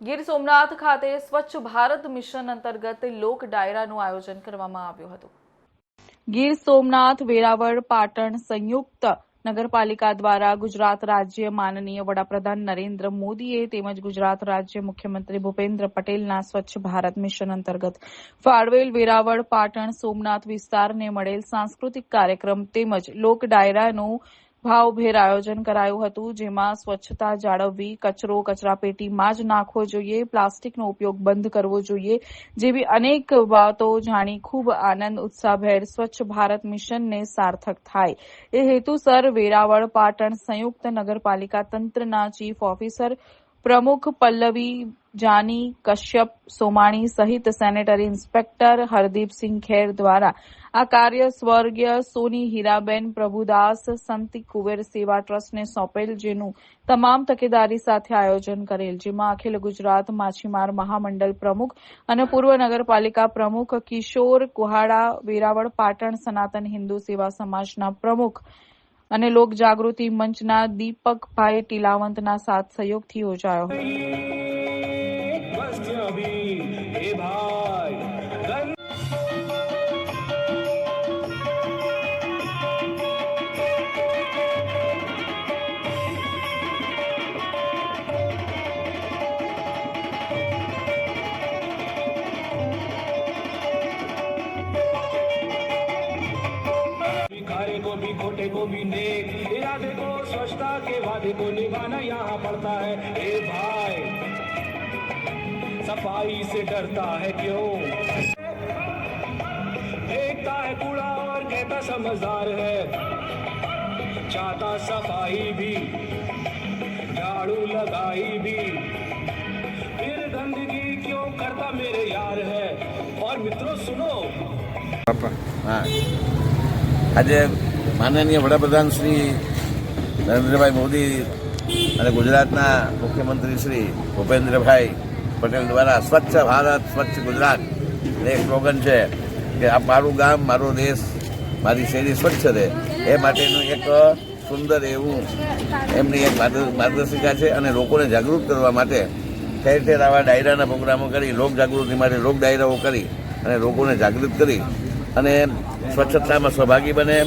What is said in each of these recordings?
ગીર સોમનાથ ખાતે સ્વચ્છ ભારત મિશન અંતર્ગત લોક ડાયરાનું આયોજન કરવામાં આવ્યું હતું. ગીર સોમનાથ, વેરાવળ, પાટણ સંયુક્ત નગરપાલિકા દ્વારા ગુજરાત રાજ્ય માનનીય વડાપ્રધાન નરેન્દ્ર મોદીએ તેમજ ગુજરાત રાજ્ય મુખ્યમંત્રી ભૂપેન્દ્ર પટેલના સ્વચ્છ ભારત મિશન અંતર્ગત ફાળવેલ વેરાવળ, પાટણ, સોમનાથ વિસ્તારને મળેલ સાંસ્કૃતિક કાર્યક્રમ તેમજ લોક ડાયરાનું ભાવભેર આયોજન કરાયું હતું, જેમાં સ્વચ્છતા જાળવવી, કચરો કચરાપેટીમાં જ નાખવો જોઈએ, પ્લાસ્ટિકનો ઉપયોગ બંધ કરવો જોઈએ, જેવી અનેક વાતો જાણી ખૂબ આનંદ, ઉત્સાહભેર સ્વચ્છ ભારત મિશનને સાર્થક થાય. એ હેતુસર વેરાવળ પાટણ સંયુક્ત નગરપાલિકા તંત્રના ચીફ ઓફિસર પ્રમુખ પલ્લવી, જાની, કશ્યપ, સોમાણી સહિત સેનેટરી ઇન્સ્પેક્ટર હરદીપસિંહ ખેર દ્વારા આ કાર્ય સ્વર્ગીય સોની હીરાબેન પ્રભુદાસ, સંતિ કુવેર સેવા ટ્રસ્ટને સોંપેલ, જેનું તમામ તકેદારી સાથે આયોજન કરેલ. જેમાં અખિલ ગુજરાત માછીમાર મહામંડળ પ્રમુખ અને પૂર્વ નગરપાલિકા પ્રમુખ કિશોર કુહાડા, વેરાવળ પાટણ સનાતન હિન્દુ સેવા સમાજના પ્રમુખ અને લોક જાગૃતિ મંચના દીપકભાઈ ટીલાવંતના સાથ સહયોગથી યોજાયો. હતો भिखारी को भी खोटे को भी नेक। इरादे को स्वच्छता के वादे को निभाना यहाँ पड़ता है। हे भाई, सफ़ाई से डरता है क्यों? देखता है कूड़ा और कहता समझदार है। चाहता सफ़ाई भी, झाड़ू लगाई भी। फिर गंदगी क्यों करता मेरे यार है? और मित्रों, सुनो। હા આજે માનનીય વડાપ્રધાન શ્રી નરેન્દ્રભાઈ મોદી અને ગુજરાતના મુખ્યમંત્રી શ્રી ભૂપેન્દ્રભાઈ પટેલ દ્વારા સ્વચ્છ ભારત, સ્વચ્છ ગુજરાત એક સ્લોગન છે કે આ મારું ગામ, મારો દેશ, મારી શેરી સ્વચ્છ રહે. એ માટેનું એક સુંદર એવું એમની એક માર્ગ- માર્ગદર્શિકા છે અને લોકોને જાગૃત કરવા માટે ઠેર ઠેર આવા ડાયરાના પ્રોગ્રામો કરી લોક જાગૃતિ માટે લોક ડાયરાઓ કરી અને લોકોને જાગૃત કરી અને સ્વચ્છતામાં સહભાગી બને.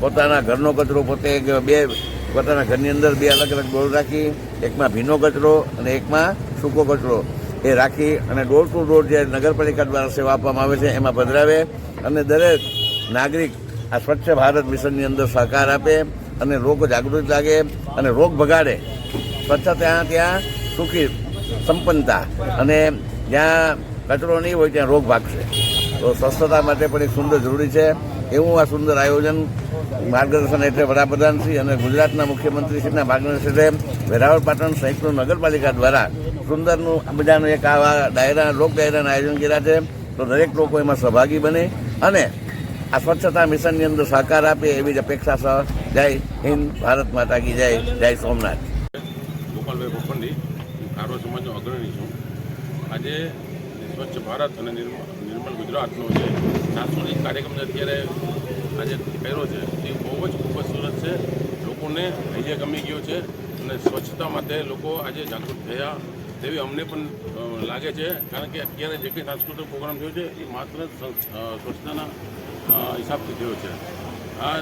પોતાના ઘરનો કચરો પોતે બે, પોતાના ઘરની અંદર બે અલગ અલગ ડોલ રાખી, એકમાં ભીનો કચરો અને એકમાં સૂકો કચરો એ રાખી અને ડોર ટુ ડોર જે નગરપાલિકા દ્વારા સેવા આપવામાં આવે છે એમાં પધરાવે અને દરેક નાગરિક આ સ્વચ્છ ભારત મિશનની અંદર સહકાર આપે અને લોકો જાગૃત લાગે અને રોગ ભગાડે સ્વચ્છતા ત્યાં ત્યાં સુખી, સંપન્નતા અને જ્યાં કચરો નહીં હોય ત્યાં રોગ ભાગશે. સ્વસ્થતા માટે પણ એક સુંદર જરૂરી છે. એવું આ સુંદર આયોજન માર્ગદર્શન હેઠળ વડાપ્રધાન શ્રી અને ગુજરાતના મુખ્યમંત્રી શ્રીના માર્ગદર્શન વેરાવળ પાટણ નગરપાલિકા દ્વારા સુંદરનું મજાનું એક આવા ડાયરા, લોક ડાયરાના આયોજન કર્યા છે. તો દરેક લોકો એમાં સહભાગી બને અને આ સ્વચ્છતા મિશનની અંદર સહકાર આપે એવી જ અપેક્ષા સહ જય હિન્દ, ભારત માતા કી જય જય સોમનાથ. ગોપાલભાઈ ભોપંડી કારો સમાજનો અગ્રણી છું. આજે સ્વચ્છ ભારત અને નિર્મળ ગુજરાતનો જે સાંસ્કૃતિક કાર્યક્રમ અત્યારે આજે કર્યો છે એ બહુ જ ખૂબ જ સરસ છે. લોકોને આજે ગમી ગયો છે અને સ્વચ્છતા માટે લોકો આજે જાગૃત થયા તેવી અમને પણ લાગે છે. કારણ કે અત્યારે જે કંઈ સાંસ્કૃતિક પ્રોગ્રામ થયો છે, એ માત્ર સ્વચ્છતાના હિસાબથી થયો છે. આ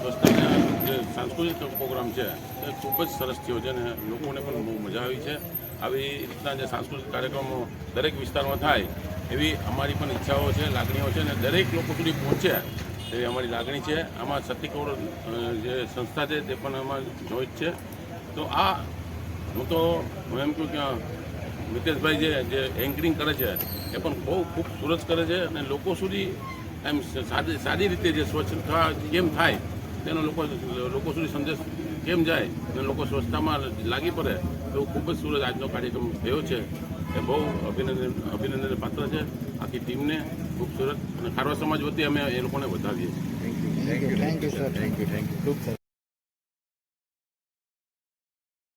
સ્વચ્છતાના જે સાંસ્કૃતિક પ્રોગ્રામ છે, એ ખૂબ જ સરસ થયો છે અને લોકોને પણ બહુ મજા આવી છે. આવી રીતના જે સાંસ્કૃતિક કાર્યક્રમો દરેક વિસ્તારમાં થાય, એવી અમારી પણ ઈચ્છાઓ છે, લાગણીઓ છે અને દરેક લોકો સુધી પહોંચે એવી અમારી લાગણી છે. આમાં સતી કરોડ જે સંસ્થા છે તે પણ આમાં જોઈટ છે. તો આ, હું તો, હું એમ કહું કે મિતેશભાઈ જે જે એન્કરિંગ કરે છે, એ પણ બહુ ખૂબ સુરત કરે છે અને લોકો સુધી એમ સાદી સાદી રીતે જે સ્વચ્છતા કેમ થાય તેનો લોકો લોકો સુધી સંદેશ કેમ જાય અને લોકો સ્વચ્છતામાં લાગી પડે એવું ખૂબ જ સુરત આજનો કાર્યક્રમ થયો છે. એ બહુ અભિનંદન અભિનંદન પાત્ર છે. આખી ટીમને ખૂબ સુરત અને ખારવા સમાજ વતી અમે એ લોકોને વધાવીએ thank you thank you sir thank you thank you